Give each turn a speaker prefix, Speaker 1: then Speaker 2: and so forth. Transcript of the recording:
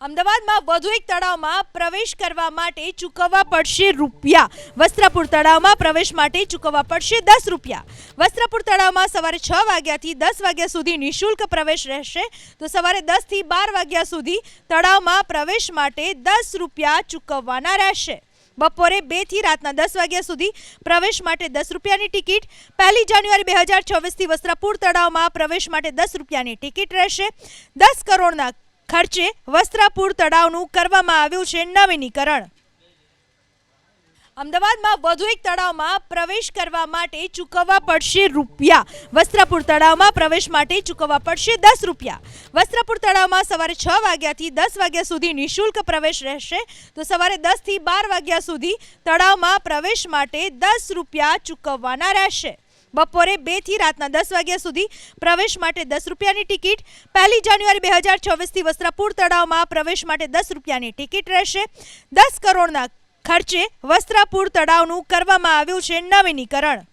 Speaker 1: અમદાવાદમાં વધુ એક તળાવમાં પ્રવેશ કરવા માટે ચૂકવવા પડશે રૂપિયા. વસ્ત્રાપુર તળાવમાં પ્રવેશ માટે ચૂકવવા પડશે દસ રૂપિયા. વસ્ત્રાપુર તળાવમાં સવારે છ વાગ્યાથી દસ વાગ્યા સુધી નિઃશુલ્ક પ્રવેશ રહેશે. તો સવારે દસથી બાર વાગ્યા સુધી તળાવમાં પ્રવેશ માટે દસ રૂપિયા ચૂકવવાના રહેશે. બપોરે બેથી રાતના દસ વાગ્યા સુધી પ્રવેશ માટે દસ રૂપિયાની ટિકિટ. પહેલી જાન્યુઆરી બે હજાર છવ્વીસથી વસ્ત્રાપુર તળાવમાં પ્રવેશ માટે દસ રૂપિયાની ટિકિટ રહેશે. દસ કરોડના ખર્ચે વસ્ત્રાપુર તળાવનું કરવામાં આવ્યું છે નવીનીકરણ. અમદાવાદમાં વધુ એક તળાવમાં પ્રવેશ કરવા માટે ચૂકવવા પડશે રૂપિયા. વસ્ત્રાપુર તળાવમાં પ્રવેશ માટે ચૂકવવા પડશે દસ રૂપિયા. વસ્ત્રાપુર તળાવમાં સવારે છ વાગ્યાથી દસ વાગ્યા સુધી નિઃશુલ્ક પ્રવેશ રહેશે. તો સવારે દસથી બાર વાગ્યા સુધી તળાવમાં પ્રવેશ માટે દસ રૂપિયા ચૂકવવાના રહેશે. બપોરે બેથી રાતના દસ વાગ્યા સુધી પ્રવેશ માટે દસ રૂપિયાની ટિકિટ. પહેલી જાન્યુઆરી બે હજાર છવ્વીસથી વસ્ત્રાપુર તળાવમાં પ્રવેશ માટે દસ રૂપિયાની ટિકિટ રહેશે. દસ કરોડના ખર્ચે વસ્ત્રાપુર તળાવનું કરવામાં આવ્યું છે નવીનીકરણ.